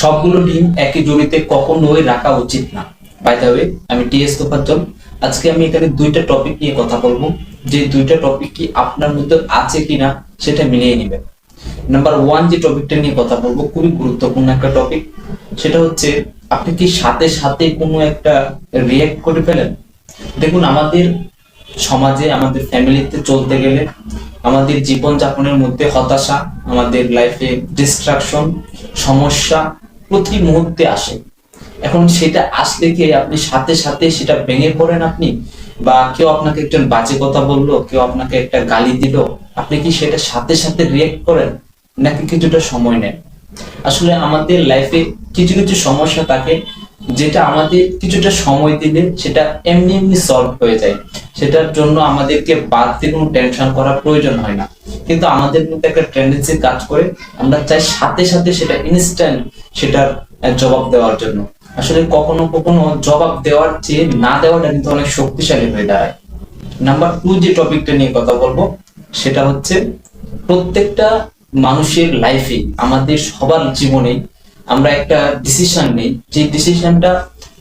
সবগুলো ডিম একই জড়িতে কখনোই রাখা উচিত না। বাই দ্য ওয়ে আমি টিএস তোফাজ্জল। আজকে আমি এখানে দুইটা টপিক নিয়ে কথা বলব। যে দুইটা টপিক কি আপনার মধ্যে আছে কিনা সেটা মিলিয়ে নেবেন নাম্বার ওয়ান যে টপিকটা নিয়ে কথা বলব, খুবই গুরুত্বপূর্ণ একটা টপিক সেটা হচ্ছে, আপনি কি সাথে সাথে কোনো একটা রিয়েক্ট করে ফেলেন? দেখুন, আমাদের সমাজে, আমাদের ফ্যামিলিতে চলতে গেলে, আমাদের জীবন যাপনের মধ্যে হতাশা, আমাদের লাইফে ডিস্ট্রাকশন সমস্যা প্রতি মুহূর্তে আসে। এখন সেটা আসলে কি আপনি সাথে সাথে সেটা ভেঙে পড়েন আপনি? বা কেউ আপনাকে একজন বাজে কথা বলল, কেউ আপনাকে একটা গালি দিল, আপনি কি সেটা সাথে সাথে রিয়েক্ট করেন? নাকি কিছুটা সময় নেন? আসলে আমাদের লাইফে কিছু কিছু সমস্যা থাকে, যেটা আমাদের কিছুটা সময় দিলে সেটা এমনি এমনি সলভ হয়ে যায়। সেটার জন্য আমাদেরকে দিয়ে কোনো টেনশন করার প্রয়োজন হয় না। কিন্তু আমাদের মধ্যে একটা টেন্ডেন্সি কাজ করে, আমরা চাই সাথে সাথে সেটা ইনস্ট্যান্ট সেটার জবাব দেওয়ার জন্য। আসলে কখনো কখনো জবাব দেওয়ার চেয়ে না দেওয়াটা কিন্তু অনেক শক্তিশালী হয়ে দাঁড়ায়। নাম্বার টু যে টপিকটা নিয়ে কথা বলব, সেটা হচ্ছে প্রত্যেকটা মানুষের লাইফে আমাদের সবার জীবনে আমরা একটা ডিসিশন নেই। যে ডিসিশনটা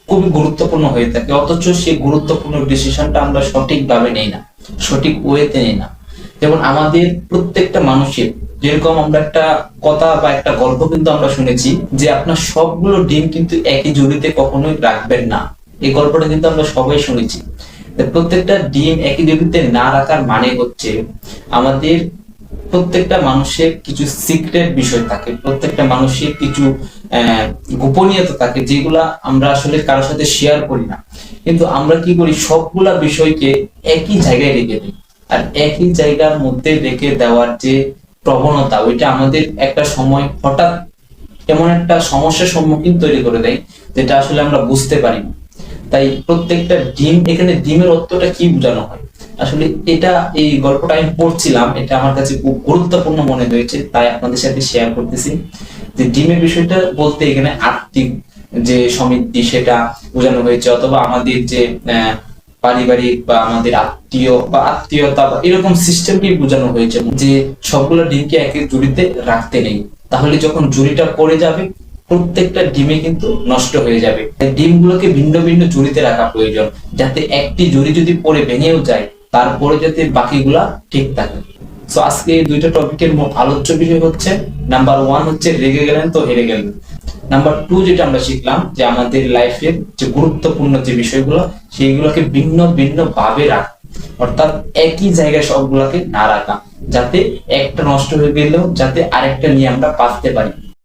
খুবই গুরুত্বপূর্ণ হয়ে থাকে, অথচ সেই গুরুত্বপূর্ণ ডিসিশনটা আমরা সঠিকভাবে নেই না, সঠিক ওয়েতে নেই না। যেমন আমাদের প্রত্যেকটা মানুষের যেরকম আমরা একটা কথা বা একটা গল্প কিন্তু আমরা শুনেছি যে আপনার সবগুলো ডিম কিন্তু একই জড়িতে কখনোই রাখবেন না। এই গল্পটা কিন্তু আমরা সবাই শুনেছি। প্রত্যেকটা ডিম একই জড়িতে না রাখার মানে হচ্ছে আমাদের প্রত্যেকটা মানুষের কিছু সিক্রেট বিষয় থাকে, প্রত্যেকটা মানুষের কিছু গোপনীয়তা থাকে যেগুলা আমরা আসলে কারোর সাথে শেয়ার করি না। কিন্তু আমরা কি করি? সবগুলা বিষয়কে একই জায়গায় রেখে দিই। আর একই জায়গার মধ্যে রেখে দেওয়ার যে প্রবণতা ওইটা আমাদের একটা সময় হঠাৎ এমন একটা সমস্যার সম্মুখীন তৈরি করে দেয় যেটা আসলে আমরা বুঝতে পারি না। তাই প্রত্যেকটা ডিম এখানে ডিমের অর্থটা কি বোঝানো হয়? আসলে এটা এই গল্পটা আমি পড়ছিলাম এটা আমার কাছে খুব গুরুত্বপূর্ণ মনে হয়েছে তাই আপনাদের সাথে শেয়ার করতেছি। যে ডিমের বিষয়টা বলতে এখানে আর্থিক যে সমিতি সেটা বোঝানো হয়েছে অথবা আমাদের যে আহ, পারিবারিক বা আমাদের আত্মীয় বা আত্মীয়তা বা এরকম সিস্টেমকে বোঝানো হয়েছে যে সবগুলো ডিমকে একে জুড়িতে রাখতে নেই। তাহলে যখন জুড়িটা পড়ে যাবে, প্রত্যেকটা ডিমে কিন্তু নষ্ট হয়ে যাবে। ডিমগুলোকে ভিন্ন ভিন্ন জুড়িতে রাখা প্রয়োজন, যাতে একটি জুড়ি যদি পড়ে ভেঙেও যায়, তারপরে যাতে বাকিগুলা ঠিক থাকে। তো আজকে এই দুইটা টপিকের আলোচ্য বিষয় হচ্ছে নাম্বার ওয়ান হচ্ছে রেগে গেলেন তো হেরে গেলেন। নাম্বার টু যেটা আমরা শিখলাম, যে আমাদের লাইফের যে গুরুত্বপূর্ণ যে বিষয়গুলো, সেইগুলোকে ভিন্ন ভিন্ন ভাবে রাখা, অর্থাৎ একই জায়গায় সবগুলোকে না রাখা, যাতে একটা নষ্ট হয়ে গেলেও যাতে আরেকটা নিয়ে আমরা বাঁচতে পারি।